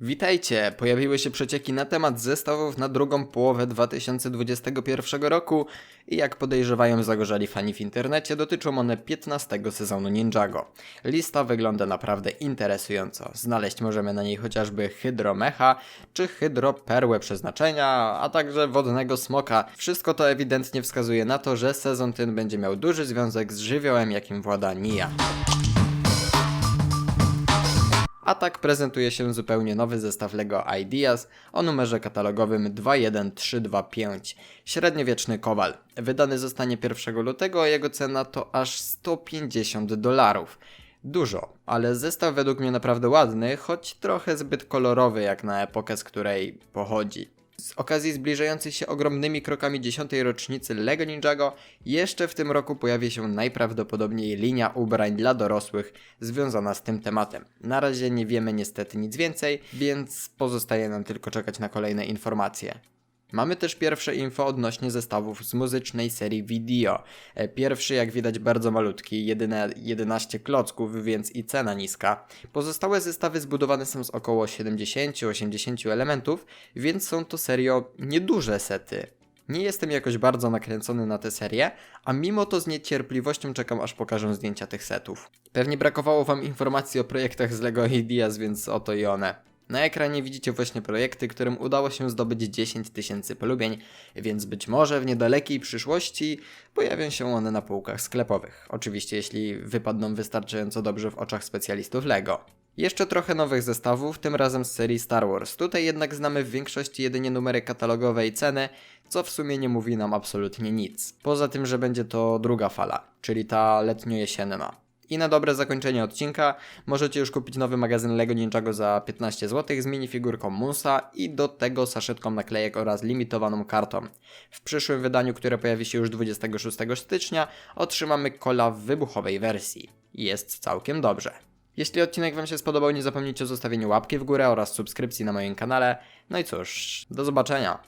Witajcie! Pojawiły się przecieki na temat zestawów na drugą połowę 2021 roku i jak podejrzewają zagorzali fani w internecie, dotyczą one 15 sezonu Ninjago. Lista wygląda naprawdę interesująco. Znaleźć możemy na niej chociażby hydromecha czy hydroperłę przeznaczenia, a także wodnego smoka. Wszystko to ewidentnie wskazuje na to, że sezon ten będzie miał duży związek z żywiołem, jakim włada Nia. A tak prezentuje się zupełnie nowy zestaw LEGO Ideas o numerze katalogowym 21325. Średniowieczny kowal. Wydany zostanie 1 lutego, a jego cena to aż 150 dolarów. Dużo, ale zestaw według mnie naprawdę ładny, choć trochę zbyt kolorowy jak na epokę, z której pochodzi. Z okazji zbliżającej się ogromnymi krokami 10. rocznicy LEGO Ninjago, jeszcze w tym roku pojawi się najprawdopodobniej linia ubrań dla dorosłych związana z tym tematem. Na razie nie wiemy niestety nic więcej, więc pozostaje nam tylko czekać na kolejne informacje. Mamy też pierwsze info odnośnie zestawów z muzycznej serii Video. E, Pierwszy, jak widać, bardzo malutki, jedyne 11 klocków, więc i cena niska. Pozostałe zestawy zbudowane są z około 70-80 elementów, więc są to serio nieduże sety. Nie jestem jakoś bardzo nakręcony na tę serię, a mimo to z niecierpliwością czekam aż pokażę zdjęcia tych setów. Pewnie brakowało wam informacji o projektach z LEGO Ideas, więc oto i one. Na ekranie widzicie właśnie projekty, którym udało się zdobyć 10 tysięcy polubień, więc być może w niedalekiej przyszłości pojawią się one na półkach sklepowych. Oczywiście jeśli wypadną wystarczająco dobrze w oczach specjalistów LEGO. Jeszcze trochę nowych zestawów, tym razem z serii Star Wars. Tutaj jednak znamy w większości jedynie numery katalogowe i ceny, co w sumie nie mówi nam absolutnie nic. Poza tym, że będzie to druga fala, czyli ta letnio-jesienna. I na dobre zakończenie odcinka możecie już kupić nowy magazyn LEGO Ninjago za 15 zł z minifigurką Musa i do tego saszetką naklejek oraz limitowaną kartą. W przyszłym wydaniu, które pojawi się już 26 stycznia, otrzymamy kola w wybuchowej wersji. Jest całkiem dobrze. Jeśli odcinek Wam się spodobał, nie zapomnijcie o zostawieniu łapki w górę oraz subskrypcji na moim kanale. No i cóż, do zobaczenia.